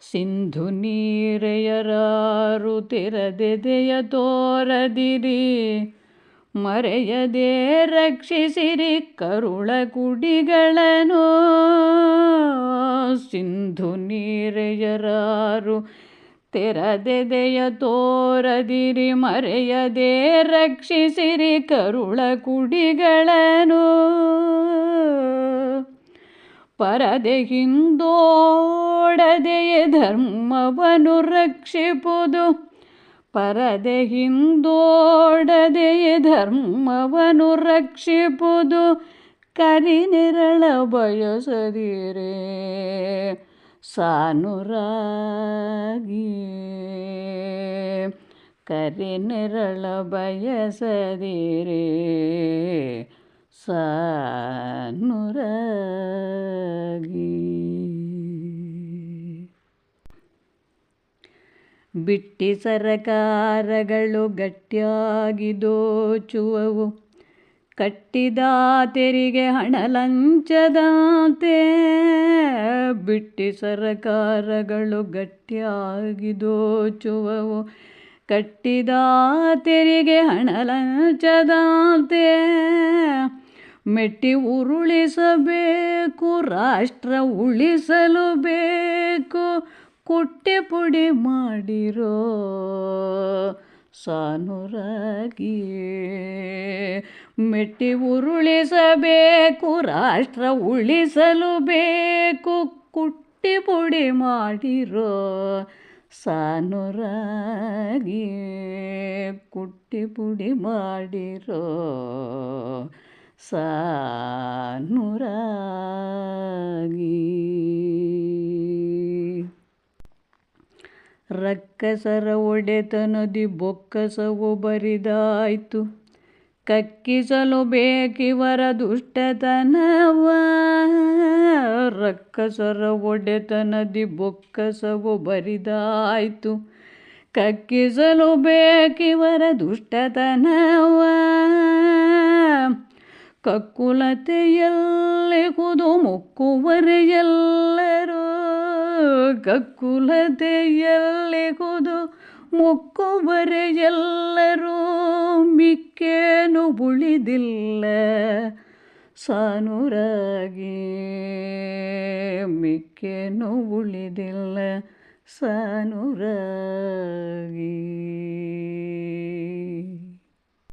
ಸಿಂಧು ನೀರೆಯರಾರು ತಿರದೆದೆಯ ತೋರದಿರಿ. ಮರೆಯದೆ ರಕ್ಷಿಸಿರಿ ಕರುಳ ಕುಡಿಗಳನ್ನು ಸಿಂಧು ನೀರೆಯರಾರು ತೆರದೆದೆಯ ತೋರದಿರಿ. ಮರೆಯದೆ ರಕ್ಷಿಸಿರಿ ಕರುಳ ಕುಡಿಗಳನ್ನು ಪರದೆ ಹಿಂದೋಡದೆಯೇ ಧರ್ಮವನ್ನು ರಕ್ಷಿಪುದು. ಪರದೆ ಹಿಂದೋಡದೆಯ ಧರ್ಮವನ್ನು ರಕ್ಷಿಪುದು. ಕರಿನೆರಳ ಬಯಸದಿರೆ ಸಾನುರಾಗಿ ಕರಿನೆರಳ ಬಯಸದಿರೇ ಸಾನುರಾಗಿ ಬಿಟ್ಟಿ ಸರಕಾರಗಳು ಗಟ್ಟಿಯಾಗಿ ದೋಚುವವು. ಕಟ್ಟಿದ ತೆರಿಗೆ ಹಣ ಲಂಚದಂತೆ. ಬಿಟ್ಟಿ ಸರಕಾರಗಳು ಗಟ್ಟಿಯಾಗಿ ದೋಚುವವು. ಕಟ್ಟಿದ ತೆರಿಗೆ ಹಣ ಲಂಚದಂತೆ. ಮೆಟ್ಟಿ ಉರುಳಿಸಬೇಕು, ರಾಷ್ಟ್ರ ಉಳಿಸಲು ಬೇಕು, ಕುಟ್ಟಿ ಪುಡಿ ಮಾಡಿರೋ ಸಾನುರಾಗಿ ಮೆಟ್ಟಿ ಉರುಳಿಸಬೇಕು, ರಾಷ್ಟ್ರ ಉಳಿಸಲು ಬೇಕು, ಕುಟ್ಟಿ ಪುಡಿ ಮಾಡಿರೋ ಸಾನುರಾಗಿ ಕುಟ್ಟಿ ಪುಡಿ ಮಾಡಿರೋ ಸಾನುರಾಗಿ. ರಕ್ಕಸರ ಒಡೆತನದಿ ಬೊಕ್ಕಸವು ಬರಿದಾಯ್ತು. ಕಕ್ಕಿಸಲು ಬೇಕಿವರ ದುಷ್ಟತನವ. ರಕ್ಕಸರ ಒಡೆತನದಿ ಬೊಕ್ಕಸವು ಬರಿದಾಯ್ತು. ಕಕ್ಕಿಸಲು ಬೇಕಿವರ ದುಷ್ಟತನವ. ಕಕ್ಕುಲತೆಯಲ್ಲಿ ಕುದು ಮುಕ್ಕುವರೆಯೆಲ್ಲರೂ ಕಕ್ಕುಲತೆಯಲ್ಲಿ ಕುದು ಮುಕ್ಕುವರೆಯೆಲ್ಲರೂ ಮಿಕ್ಕೇನು ಉಳಿದಿಲ್ಲ. ಸಾನುರಾಗಿ ಮಿಕ್ಕೇನು ಉಳಿದಿಲ್ಲ. ಸಾನುರಾಗಿ.